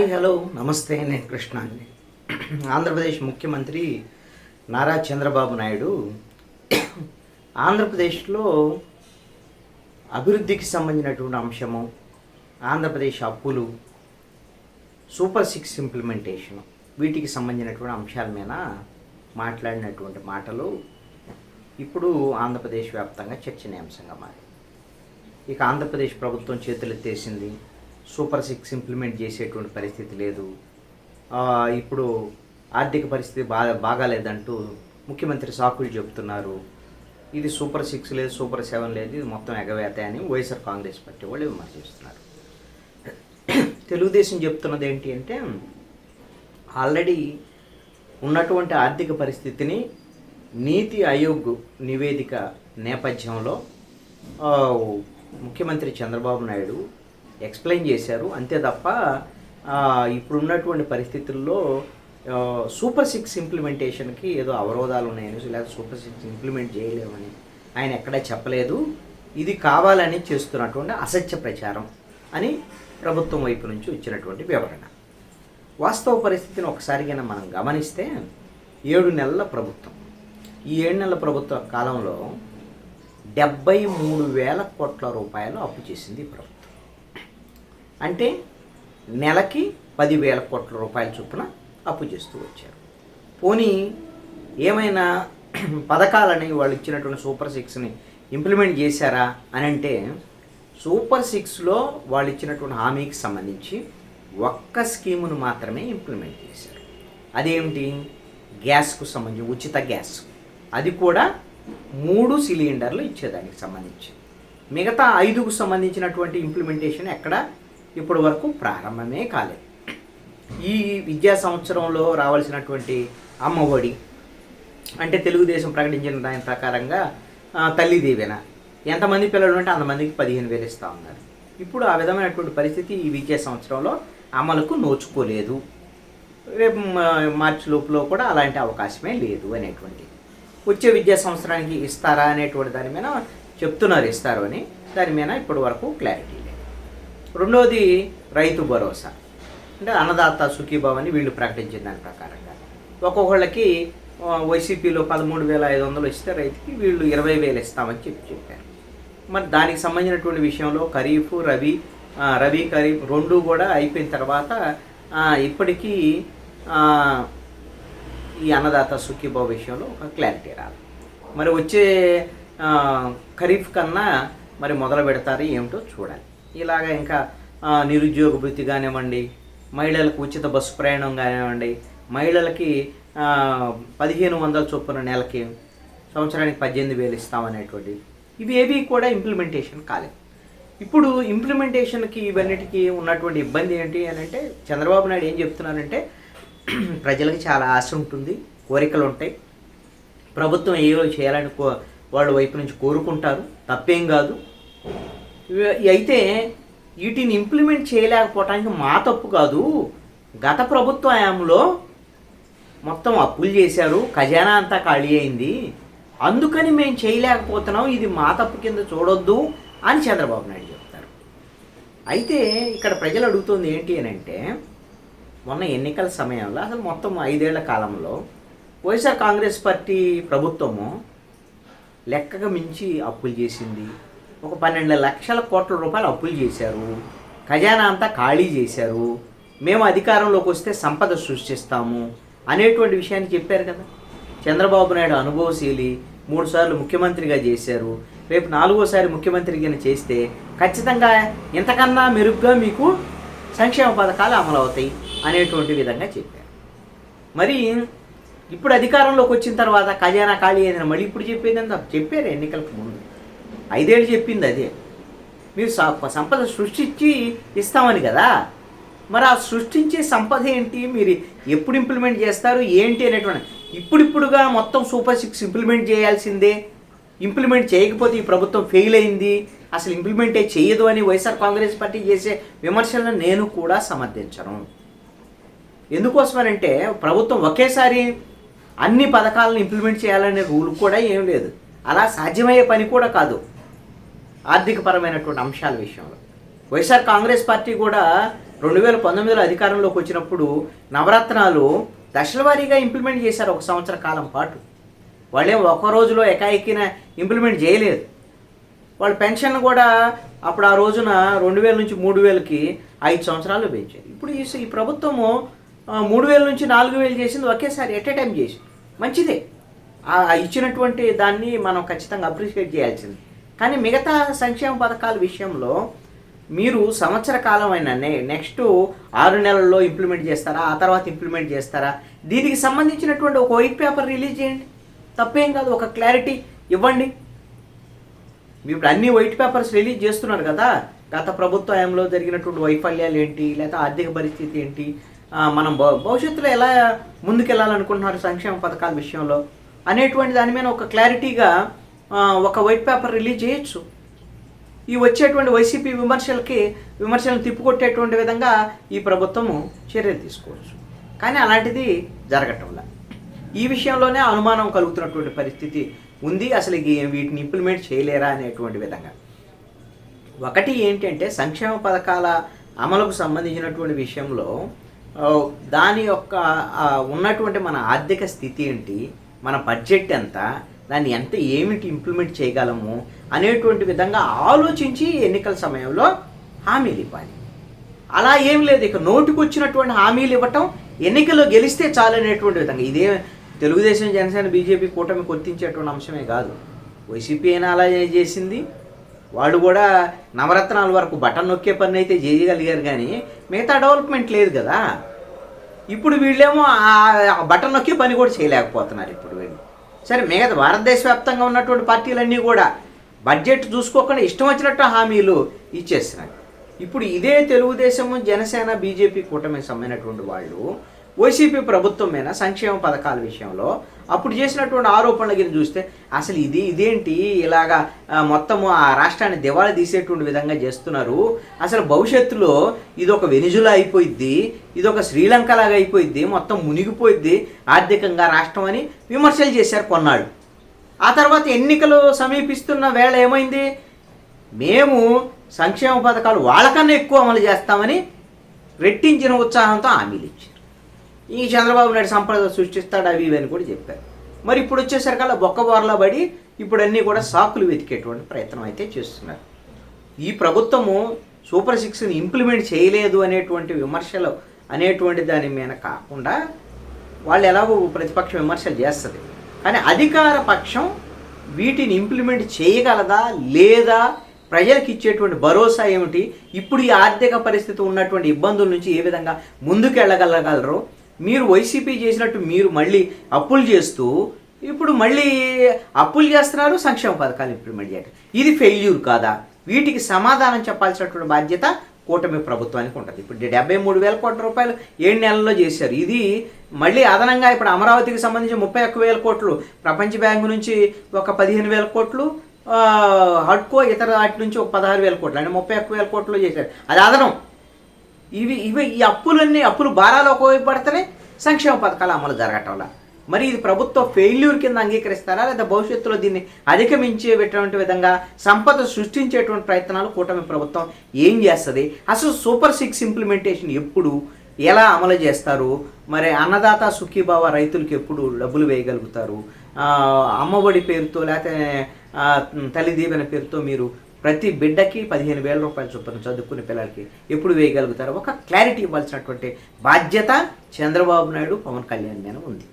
Hi hello. నమస్తే నేను కృష్ణ అండి ఆంధ్రప్రదేశ్ ముఖ్యమంత్రి నారా చంద్రబాబు నాయుడు ఆంధ్రప్రదేశ్లో అభివృద్ధికి సంబంధించినటువంటి అంశము ఆంధ్రప్రదేశ్ అప్పులు సూపర్ సిక్స్ ఇంప్లిమెంటేషన్ వీటికి సంబంధించినటువంటి అంశాల మీద మాట్లాడినటువంటి మాటలు ఇప్పుడు ఆంధ్రప్రదేశ్ వ్యాప్తంగా చర్చనీయాంశంగా మారాయి. ఇక ఆంధ్రప్రదేశ్ ప్రభుత్వం చేతులెత్తేసింది సూపర్ సిక్స్ ఇంప్లిమెంట్ చేసేటువంటి పరిస్థితి లేదు. ఇప్పుడు ఆర్థిక పరిస్థితి బాగా బాగాలేదంటూ ముఖ్యమంత్రి సాకులు చెబుతున్నారు. ఇది సూపర్ సిక్స్ లేదు సూపర్ సెవెన్ లేదు ఇది మొత్తం ఎగవేత అని వైఎస్ఆర్ కాంగ్రెస్ పార్టీ వాళ్ళు విమర్శిస్తున్నారు. తెలుగుదేశం చెప్తున్నది ఏంటి అంటే ఆల్రెడీ ఉన్నటువంటి ఆర్థిక పరిస్థితిని నీతి ఆయోగ్ నివేదిక నేపథ్యంలో ముఖ్యమంత్రి చంద్రబాబు నాయుడు ఎక్స్ప్లెయిన్ చేశారు. అంతే తప్ప ఇప్పుడున్నటువంటి పరిస్థితుల్లో సూపర్ సిక్స్ ఇంప్లిమెంటేషన్కి ఏదో అవరోధాలు ఉన్నాయని లేదా సూపర్ సిక్స్ ఇంప్లిమెంట్ చేయలేమని ఆయన ఎక్కడా చెప్పలేదు. ఇది కావాలని చేస్తున్నటువంటి అసత్య ప్రచారం అని ప్రభుత్వం వైపు నుంచి వచ్చినటువంటి వివరణ. వాస్తవ పరిస్థితిని ఒకసారి మనం గమనిస్తే ఏడు నెలల ప్రభుత్వం. ఈ ఏడు నెలల ప్రభుత్వ కాలంలో డెబ్బై మూడు వేల కోట్ల రూపాయలు అప్పు చేసింది ప్రభుత్వం. అంటే నెలకి పదివేల కోట్ల రూపాయల చొప్పున అప్పు చేస్తూ వచ్చారు. పోనీ ఏమైనా పథకాలని వాళ్ళు ఇచ్చినటువంటి సూపర్ సిక్స్ని ఇంప్లిమెంట్ చేశారా అని అంటే సూపర్ సిక్స్లో వాళ్ళు ఇచ్చినటువంటి హామీకి సంబంధించి ఒక్క స్కీమును మాత్రమే ఇంప్లిమెంట్ చేశారు. అదేమిటి? గ్యాస్కు సంబంధించి ఉచిత గ్యాస్. అది కూడా మూడు సిలిండర్లు ఇచ్చేదానికి సంబంధించి. మిగతా ఐదుకు సంబంధించినటువంటి ఇంప్లిమెంటేషన్ ఎక్కడ? ఇప్పటి వరకు ప్రారంభమే కాలేదు ఈ విద్యా సంవత్సరంలో రావాల్సినటువంటి అమ్మఒడి అంటే తెలుగుదేశం ప్రకటించిన దాని ప్రకారంగా ఆ, తల్లి దీవెన. ఎంతమంది పిల్లలు ఉంటే అంతమందికి పదిహేను వేలు ఇస్తూ ఉన్నారు. ఇప్పుడు ఆ విధమైనటువంటి పరిస్థితి ఈ విద్యా సంవత్సరంలో అమలుకు నోచుకోలేదు. రేపు మార్చి లోపులో కూడా అలాంటి అవకాశమే లేదు అనేటువంటి వచ్చే విద్యా సంవత్సరానికి ఇస్తారా అనేటువంటి దాని మీద చెప్తున్నారు ఇస్తారు అని దాని మీద ఇప్పటి వరకు క్లారిటీ లేదు. రెండోది రైతు భరోసా. అంటే అన్నదాత సుఖీభావాన్ని వీళ్ళు ప్రకటించిన దాని ప్రకారంగా. ఒక్కొక్కళ్ళకి వైసీపీలో పదమూడు వేల ఐదు వందలు ఇస్తే రైతుకి వీళ్ళు ఇరవై వేలు ఇస్తామని చెప్పి చెప్పారు. మరి దానికి సంబంధించినటువంటి విషయంలో ఖరీఫ్ రవి రవి ఖరీఫ్ రెండు కూడా అయిపోయిన తర్వాత ఇప్పటికీ ఈ అన్నదాత సుఖీభావ విషయంలో ఒక క్లారిటీ రాదు. మరి వచ్చే ఖరీఫ్ కన్నా మరి మొదలు పెడతారు ఏమిటో చూడాలి. ఇలాగ ఇంకా నిరుద్యోగ భృతి కానివ్వండి మహిళలకు ఉచిత బస్సు ప్రయాణం కానివ్వండి మహిళలకి పదిహేను వందల చొప్పున నెలకి సంవత్సరానికి పద్దెనిమిది వేలు ఇస్తామనేటువంటి ఇవి ఏవి కూడా ఇంప్లిమెంటేషన్ కాలేదు. ఇప్పుడు ఇంప్లిమెంటేషన్కి ఇవన్నిటికీ ఉన్నటువంటి ఇబ్బంది ఏంటి అని అంటే చంద్రబాబు నాయుడు ఏం చెప్తున్నారంటే ప్రజలకు చాలా ఆశ ఉంటుంది కోరికలు ఉంటాయి. ప్రభుత్వం ఏదో చేయాలని కో వాళ్ళ వైపు నుంచి కోరుకుంటారు తప్పేం కాదు. అయితే వీటిని ఇంప్లిమెంట్ చేయలేకపోవటానికి మా తప్పు కాదు. గత ప్రభుత్వ హయాంలో మొత్తం అప్పులు చేశారు. ఖజానా అంతా ఖాళీ అయింది. అందుకని మేము చేయలేకపోతున్నాం. ఇది మా తప్పు కింద చూడొద్దు అని చంద్రబాబు నాయుడు చెప్తారు. అయితే ఇక్కడ ప్రజలు అడుగుతుంది ఏంటి అని అంటే మొన్న ఎన్నికల సమయంలో అసలు మొత్తం ఐదేళ్ళ కాలంలో వైఎస్ఆర్ కాంగ్రెస్ పార్టీ ప్రభుత్వము లెక్కగా మించి అప్పులు చేసింది. ఒక పన్నెండు లక్షల కోట్ల రూపాయలు అప్పులు చేశారు. ఖజానా అంతా ఖాళీ చేశారు. మేము అధికారంలోకి వస్తే సంపద సృష్టిస్తాము అనేటువంటి విషయాన్ని చెప్పారు కదా. చంద్రబాబు నాయుడు అనుభవశీలి మూడుసార్లు ముఖ్యమంత్రిగా చేశారు. రేపు నాలుగోసారి ముఖ్యమంత్రిగా చేస్తే ఖచ్చితంగా ఇంతకన్నా మెరుగ్గా మీకు సంక్షేమ పథకాలు అమలు అవుతాయి అనేటువంటి విధంగా చెప్పారు. మరి ఇప్పుడు అధికారంలోకి వచ్చిన తర్వాత ఖజానా ఖాళీ అయిందని మళ్ళీ ఇప్పుడు చెప్పేది ఎంత? చెప్పారు ఎన్నికలకు ముందు. ఐదేళ్ళు చెప్పింది అదే. మీరు సంపద సృష్టించి ఇస్తామని కదా? మరి ఆ సృష్టించే సంపద ఏంటి? మీరు ఎప్పుడు ఇంప్లిమెంట్ చేస్తారు? ఏంటి అనేటువంటి ఇప్పుడిప్పుడుగా మొత్తం సూపర్ సిక్స్ ఇంప్లిమెంట్ చేయాల్సిందే. ఇంప్లిమెంట్ చేయకపోతే ఈ ప్రభుత్వం ఫెయిల్ అయింది. అసలు ఇంప్లిమెంటే చేయదు అని వైఎస్ఆర్ కాంగ్రెస్ పార్టీ చేసే విమర్శలను నేను కూడా సమర్థించను. ఎందుకోసమనంటే ప్రభుత్వం ఒకేసారి అన్ని పథకాలను ఇంప్లిమెంట్ చేయాలనే రూల్ కూడా ఏం లేదు. అలా సాధ్యమయ్యే పని కూడా కాదు. ఆర్థికపరమైనటువంటి అంశాల విషయంలో. వైఎస్ఆర్ కాంగ్రెస్ పార్టీ కూడా రెండు వేల పంతొమ్మిదిలో అధికారంలోకి వచ్చినప్పుడు నవరత్నాలు దశల వారీగా ఇంప్లిమెంట్ చేశారు ఒక సంవత్సర కాలం పాటు. వాళ్ళేం ఒక రోజులో ఎకాయికిన ఇంప్లిమెంట్ చేయలేదు. వాళ్ళ పెన్షన్ కూడా అప్పుడు ఆ రోజున రెండు వేల నుంచి మూడు వేలకి ఐదు సంవత్సరాలు పెంచారు. ఇప్పుడు ఈ ఈ ప్రభుత్వము మూడు వేల నుంచి నాలుగు వేలు చేసింది ఒకేసారి ఎట్ ఏ టైం చేసి మంచిదే. ఆ ఇచ్చినటువంటి దాన్ని మనం ఖచ్చితంగా అప్రిషియేట్ చేయాల్సింది. కానీ మిగతా సంక్షేమ పథకాల విషయంలో మీరు సంవత్సర కాలం అయినా నెక్స్ట్ ఆరు నెలల్లో ఇంప్లిమెంట్ చేస్తారా? ఆ తర్వాత ఇంప్లిమెంట్ చేస్తారా? దీనికి సంబంధించినటువంటి ఒక వైట్ పేపర్ రిలీజ్ చేయండి. తప్పేం కాదు ఒక క్లారిటీ ఇవ్వండి. మీరు ఇప్పుడు అన్ని వైట్ పేపర్స్ రిలీజ్ చేస్తున్నారు కదా. గత ప్రభుత్వ హయాంలో జరిగినటువంటి వైఫల్యాలు ఏంటి? లేదా ఆర్థిక పరిస్థితి ఏంటి? మనం భవిష్యత్తులో ఎలా ముందుకెళ్ళాలనుకుంటున్నారు సంక్షేమ పథకాల విషయంలో? అనేటువంటి దాని మీద ఒక క్లారిటీగా ఒక వైట్ పేపర్ రిలీజ్ చేయొచ్చు. ఈ వచ్చేటువంటి వైసీపీ విమర్శలకి విమర్శలను తిప్పుకొట్టేటువంటి విధంగా ఈ ప్రభుత్వము చర్యలు తీసుకోవచ్చు. కానీ అలాంటిది జరగటంలా. ఈ విషయంలోనే అనుమానం కలుగుతున్నటువంటి పరిస్థితి ఉంది. అసలు వీటిని ఇంప్లిమెంట్ చేయలేరా అనేటువంటి విధంగా. ఒకటి ఏంటంటే సంక్షేమ పథకాల అమలుకు సంబంధించినటువంటి విషయంలో దాని యొక్క ఉన్నటువంటి మన ఆర్థిక స్థితి ఏంటి మన బడ్జెట్ ఎంత దాన్ని ఎంత ఏమిటి ఇంప్లిమెంట్ చేయగలము అనేటువంటి విధంగా ఆలోచించి ఎన్నికల సమయంలో హామీలు ఇవ్వాలి. అలా ఏం లేదు ఇక నోటుకు వచ్చినటువంటి హామీలు ఇవ్వటం ఎన్నికల్లో గెలిస్తే చాలనేటువంటి విధంగా. ఇదే తెలుగుదేశం జనసేన బీజేపీ కూటమి కొట్టించేటువంటి అంశమే కాదు. వైసీపీ అయినా అలా చేసింది. వాళ్ళు కూడా నవరత్నాల వరకు బటన్ నొక్కే పని అయితే చేయగలిగారు కానీ మిగతా డెవలప్మెంట్ లేదు కదా. ఇప్పుడు వీళ్ళేమో ఆ బటన్ నొక్కే పని కూడా చేయలేకపోతున్నారు ఇప్పుడు వీళ్ళు. సరే మిగతా భారతదేశ వ్యాప్తంగా ఉన్నటువంటి పార్టీలన్నీ కూడా బడ్జెట్ చూసుకోకుండా ఇష్టం వచ్చినట్టు హామీలు ఇచ్చేస్తున్నాయి. ఇప్పుడు ఇదే తెలుగుదేశము జనసేన బీజేపీ కూటమికి సమ్మైనటువంటి వాళ్ళు వైసీపీ ప్రభుత్వం మీద సంక్షేమ పథకాల విషయంలో అప్పుడు చేసినటువంటి ఆరోపణల కింద చూస్తే అసలు ఇది ఇదేంటి? ఇలాగా మొత్తము ఆ రాష్ట్రాన్ని దివాళా తీసేటువంటి విధంగా చేస్తున్నారు. అసలు భవిష్యత్తులో ఇది ఒక వెనిజులా అయిపోయిద్ది ఇది ఒక శ్రీలంక లాగా అయిపోయిద్ది మొత్తం మునిగిపోయిద్ది ఆర్థికంగా రాష్ట్రం అని విమర్శలు చేశారు కొన్నాళ్ళు. ఆ తర్వాత ఎన్నికలు సమీపిస్తున్న వేళ ఏమైంది? మేము సంక్షేమ పథకాలు వాళ్ళకన్నా ఎక్కువ అమలు చేస్తామని రెట్టించిన ఉత్సాహంతో హామీలు ఇచ్చింది ఈ చంద్రబాబు నాయుడు సంపద సృష్టిస్తాడు అవి ఇవి అని కూడా చెప్పారు. మరి ఇప్పుడు వచ్చేసరికల్లా బొరలో పడి ఇప్పుడు అన్నీ కూడా సాకులు వెతికేటువంటి ప్రయత్నం అయితే చేస్తున్నారు. ఈ ప్రభుత్వము సూపర్ సిక్స్ని ఇంప్లిమెంట్ చేయలేదు అనేటువంటి విమర్శలు అనేటువంటి దాని మీద కాకుండా వాళ్ళు ఎలాగో ప్రతిపక్ష విమర్శలు చేస్తుంది. కానీ అధికార పక్షం వీటిని ఇంప్లిమెంట్ చేయగలదా లేదా ప్రజలకు ఇచ్చేటువంటి భరోసా ఏమిటి? ఇప్పుడు ఈ ఆర్థిక పరిస్థితి ఉన్నటువంటి ఇబ్బందుల నుంచి ఏ విధంగా ముందుకు వెళ్ళగలగలరు మీరు వైసీపీ చేసినట్టు మీరు మళ్ళీ అప్పులు చేస్తూ ఇప్పుడు మళ్ళీ అప్పులు చేస్తున్నారు సంక్షేమ పథకాలు ఇంప్లిమెంట్ చేయటం ఇది ఫెయిల్యూర్ కాదా? వీటికి సమాధానం చెప్పాల్సినటువంటి బాధ్యత కూటమి ప్రభుత్వానికి ఉంటుంది. ఇప్పుడు డెబ్బై మూడు వేల కోట్ల రూపాయలు ఏడు నెలల్లో చేశారు. ఇది మళ్ళీ అదనంగా ఇప్పుడు అమరావతికి సంబంధించి ముప్పై ఒక్క వేల కోట్లు ప్రపంచ బ్యాంకు నుంచి ఒక పదిహేను వేల కోట్లు హడ్కో ఇతర వాటి నుంచి ఒక పదహారు వేల కోట్లు అంటే ముప్పై ఒక్క వేల కోట్లు చేశారు. అది అదనం. ఇవి ఇవి ఈ అప్పులన్నీ అప్పులు భారాలు ఒకవైపు పడితేనే సంక్షేమ పథకాలు అమలు జరగటంలా మరి ఇది ప్రభుత్వ ఫెయిల్యూర్ కింద అంగీకరిస్తారా? లేదా భవిష్యత్తులో దీన్ని అధిగమించేటువంటి విధంగా సంపద సృష్టించేటువంటి ప్రయత్నాలు కూటమి ప్రభుత్వం ఏం చేస్తుంది? అసలు సూపర్ సిక్స్ ఇంప్లిమెంటేషన్ ఎప్పుడు ఎలా అమలు చేస్తారు? మరి అన్నదాత సుఖీభావ రైతులకు ఎప్పుడు డబ్బులు వేయగలుగుతారు? అమ్మఒడి పేరుతో లేకపోతే తల్లి దీవెన పేరుతో మీరు ప్రతి బిడ్డకి పదిహేను వేల రూపాయలు చొప్పున చదువుకునే పిల్లలకి ఎప్పుడు వేయగలుగుతారు ఒక క్లారిటీ ఇవ్వాల్సినటువంటి బాధ్యత చంద్రబాబు నాయుడు పవన్ కళ్యాణ్ మీద ఉంది.